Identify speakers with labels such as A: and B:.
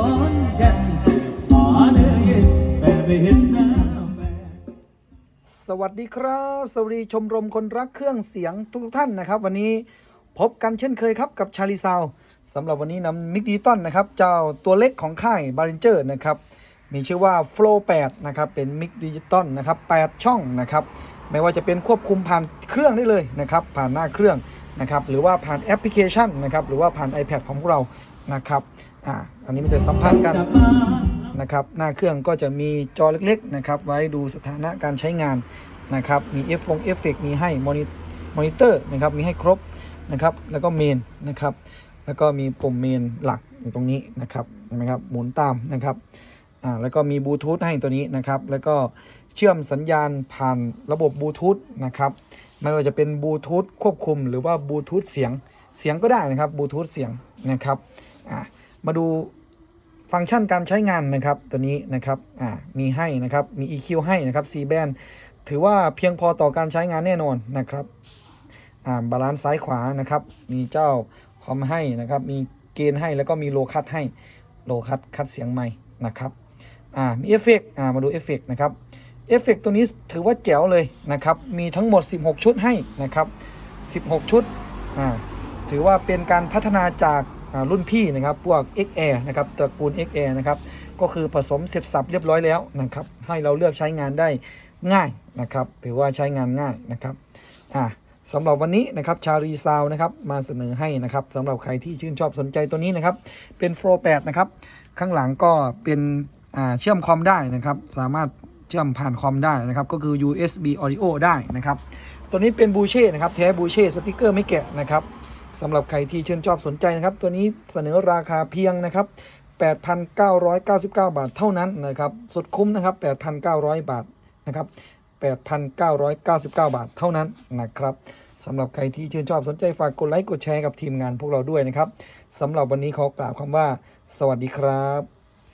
A: สวัสดีครับ สวัสดีชมรมคนรักเครื่องเสียงทุกท่านนะครับ วันนี้พบกันเช่นเคยครับกับชาลีซาวสำหรับวันนี้นำมิกนิวตันนะครับ เจ้าตัวเล็กของค่ายบาริเจอร์นะครับ มีชื่อว่า Flow 8 นะครับ เป็นมิกดิจิตอลนะครับ 8 ช่องนะครับ ไม่ว่าจะเป็นควบคุมผ่านเครื่องได้เลยนะครับ ผ่านหน้าเครื่องนะครับ หรือว่าผ่านแอปพลิเคชันนะครับ หรือว่าผ่าน iPad ของพวกเรานะครับอ่าอันนี้มันจะสัมพันธ์กันนะครับ หน้าเครื่องก็จะมีจอเล็กๆนะครับ ไว้ดูสถานะการใช้งานนะครับ มีเอฟฟงเอฟเฟกมีให้มอนิมอนิเตอร์นะครับ มีให้ครบนะครับ แล้วก็เมนนะครับ แล้วก็มีปุ่มเมนหลักอยู่ตรงนี้นะครับ เห็นไหมครับ หมุนตามนะครับ อ่า แล้วก็มีบลูทูธให้ตัวนี้นะครับ แล้วก็เชื่อมสัญญาณผ่านระบบบลูทูธนะครับ ไม่ว่าจะเป็นบลูทูธควบคุมหรือว่าบลูทูธเสียง เสียงก็ได้นะครับบลูทูธเสียงนะครับ อ่ามาดูฟังก์ชันการใช้งานนะครับตัวนี้นะครับอ่ามีให้นะครับมี EQ ให้นะครับ C band ถือว่าเพียงพอต่อการใช้งานแน่นอนนะครับอ่าบาลานซ์ซ้ายขวานะครับมีเจ้าคอมให้นะครับมีเกณฑ์ให้แล้วก็มีโลคัตให้โลคัตคัดเสียงใหม่นะครับอ่ามีเอฟเฟกอ่ามาดูเอฟเฟกนะครับเอฟเฟกตัวนี้ถือว่าแจ๋วเลยนะครับมีทั้งหมด 16 ชุดให้นะครับ 16 ชุดอ่าถือว่าเป็นการพัฒนาจาก รุ่นพี่นะครับพวก XAir นะครับตระกูล XAir นะครับก็คือผสมเสร็จสับเรียบร้อยแล้วนะครับให้เราเลือกใช้งานได้ง่ายนะครับถือว่าใช้งานง่ายนะครับอ่าสำหรับวันนี้นะครับชารีซาวนะครับมาเสนอให้นะครับสำหรับใครที่ชื่นชอบสนใจตัวนี้นะครับเป็น Pro 8นะครับข้างหลังก็เป็นอ่าเชื่อมคอมได้นะครับสามารถเชื่อมผ่านคอมได้นะครับก็คือ USB Audio ได้นะครับตัวนี้เป็นบูเช่นะครับแท้บูเช่สติกเกอร์ไม่แกะนะครับ สำหรับใครที่ชื่นชอบสนใจนะครับ ตัวนี้เสนอราคาเพียงนะครับ 8,999 บาทเท่านั้นนะครับ สุดคุ้มนะครับ 8,900 บาทนะครับ 8,999 บาทเท่านั้นนะครับสำหรับใครที่ชื่นชอบสนใจฝากกดไลค์กดแชร์กับทีมงานพวกเราด้วยนะครับสำหรับวันนี้ขอกล่าวคำว่า สวัสดีครับ